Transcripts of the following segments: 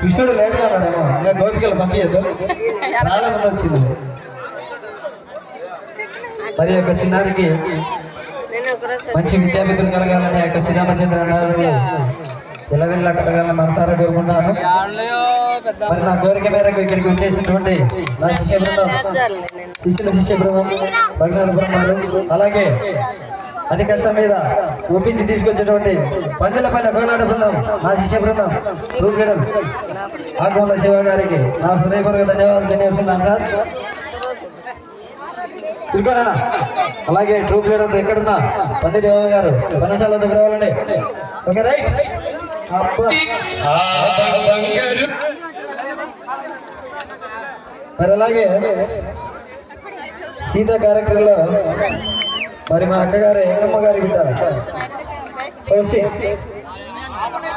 కృష్ణుడు ఇంకా గోపికలు పంపించద్దు వచ్చింది. మరి యొక్క చిన్నారికి మంచి విద్యార్థులు కలగాలని యొక్క శ్రీరామచంద్ర ఇలవెల్లా కలగాలని మనసారా పెద్ద మరి నా కోరిక మేరకు ఇక్కడికి వచ్చేసినటువంటి నా శిష్య బృందం. శిష్యుల శిష్య బృందం భగ్నాల బృందాలు అలాగే అతి కష్టం మీద ఒప్పించి తీసుకొచ్చేటువంటి పందిలపల్లి కోలాడ బృందం. నా శిష్య బృందం. గ్రూప్ లీడర్ శివ గారికి నా హృదయపూర్వక ధన్యవాదాలు తెలియజేస్తున్నాను సార్. ఇదిగోనా అలాగే ట్రూప్ లీడర్ ఎక్కడున్నా? పంది దేవ గారు పనసాల దగ్గర రావాలండి ఓకే రైట్. మరి అలాగే సీత క్యారెక్టర్లో మరి మా అక్కగారు ఎంగమ్మ గారి బిడ్డ సీతా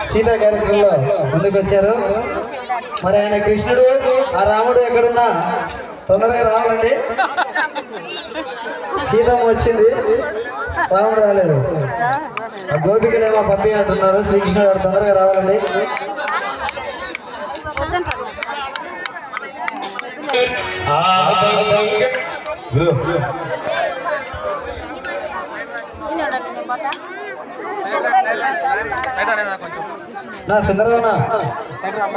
సీత క్యారెక్టర్లో ముందుకు వచ్చారు మరి ఆయన కృష్ణుడు ఆ రాముడు ఎక్కడున్నా తొందరగా రావాలండి సీతమ్మ వచ్చింది రాముడు రాలేదు ఆ గోపికలేమో పంపి అంటున్నారు శ్రీకృష్ణుడు గారు తొందరగా రావాలండి గురు నా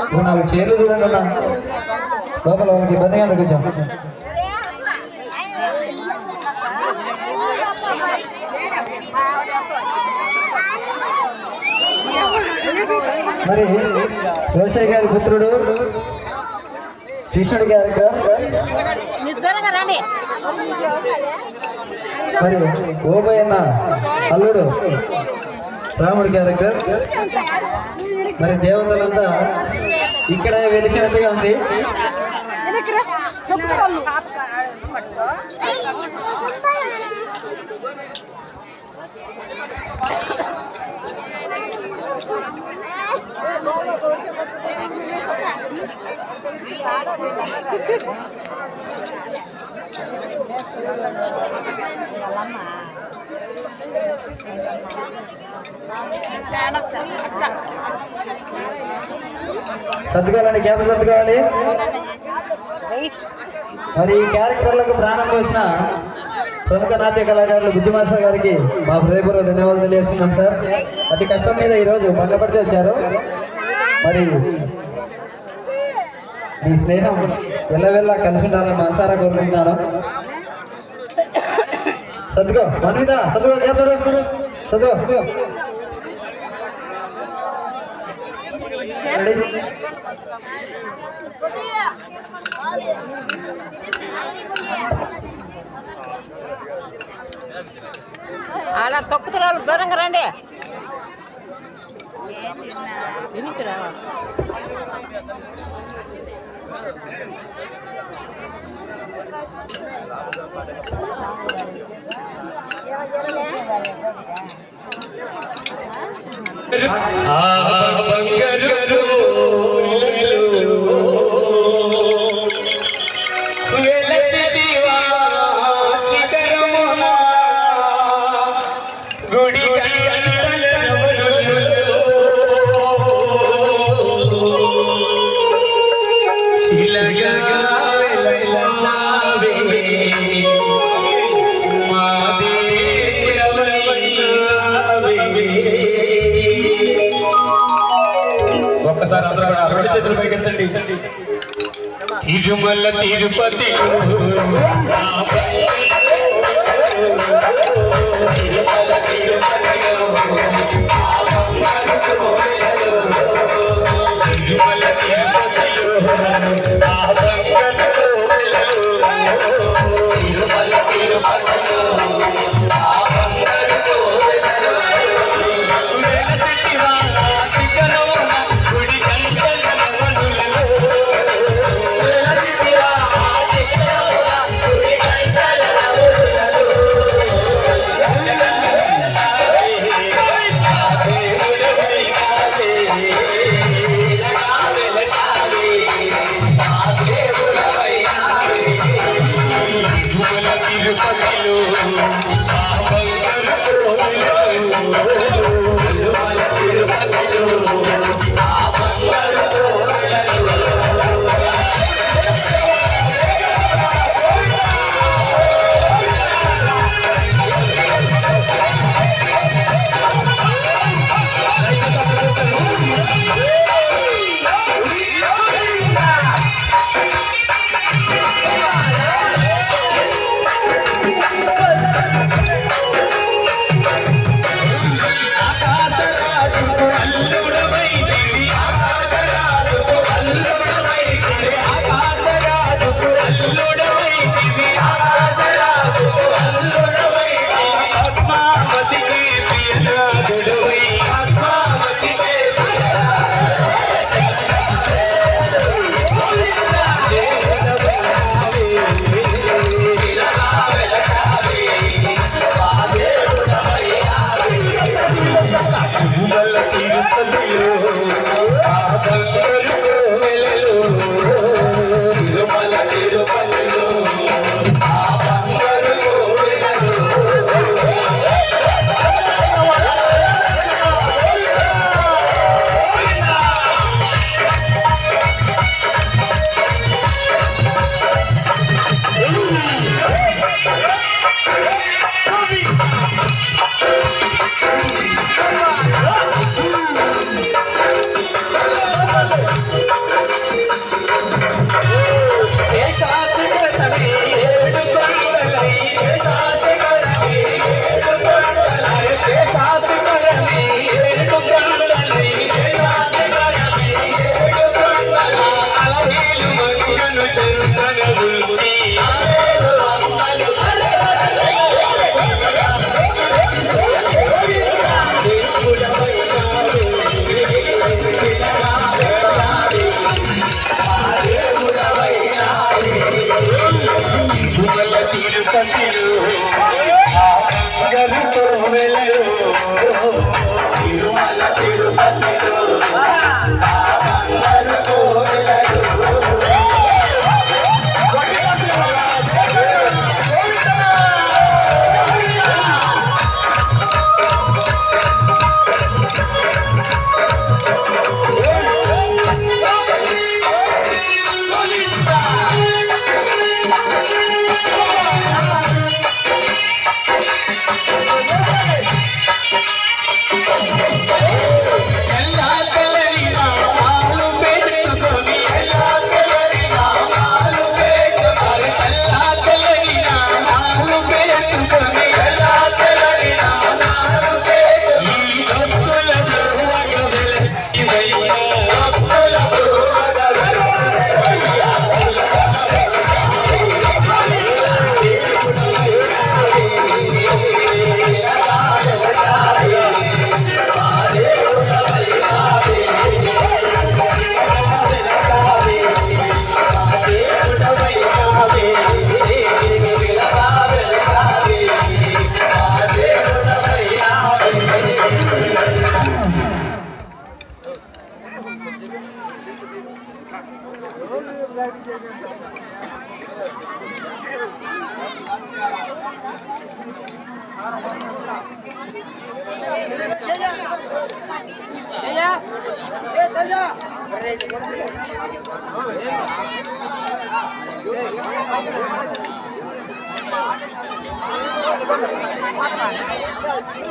నువ్వు నాలుగు చీరలు చూడండి అన్న. లోపల వాళ్ళకి ఇబ్బందిగా కొంచెం మరి వ్యవసాయ గారి పుత్రుడు కృష్ణుడి క్యారెక్టర్. రండి. మరి ఓబయ్యన్న అల్లుడు. రాముడి క్యారెక్టర్ మరి దేవతలంతా ఇక్కడ వెలిసినట్టుగా ఉంది. సర్దుకోవాలండి క్యాప్ సర్దుకోవాలి. మరి ఈ క్యారెక్టర్లకు ప్రాణం పోసిన ప్రముఖ నాట్య కళాకారులు బుద్ధిమాస్టర్ గారికి మా హృదయపూర్వక ధన్యవాదాలు తెలియజేసుకున్నాం సార్. అతి కష్టం మీద ఈరోజు భంగపడితే వచ్చారు. మరి మీ స్నేహం ఎల్లవెల్లా కలిసి ఉండాలని మనసారా కోరుకుంటున్నాను. సత్తుకో మనమిద సత్తుకో చేస్తాడు సత్తుకో ఆడ తొక్కుతున్నారు దూరంగా రండి. 아, 아, 아, ఒక్కసారి అందరూ కూడా రెండు చేతులు పైకెత్తండి. తిరుమల తిరుపతి. తిరుమల తిరుపతి. ఆ బంగారు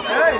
Hey!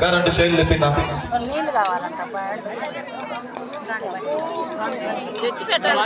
Current చైర్లు తెప్పినా. నీళ్ళు కావాలంట తెచ్చి పెట్టాలి?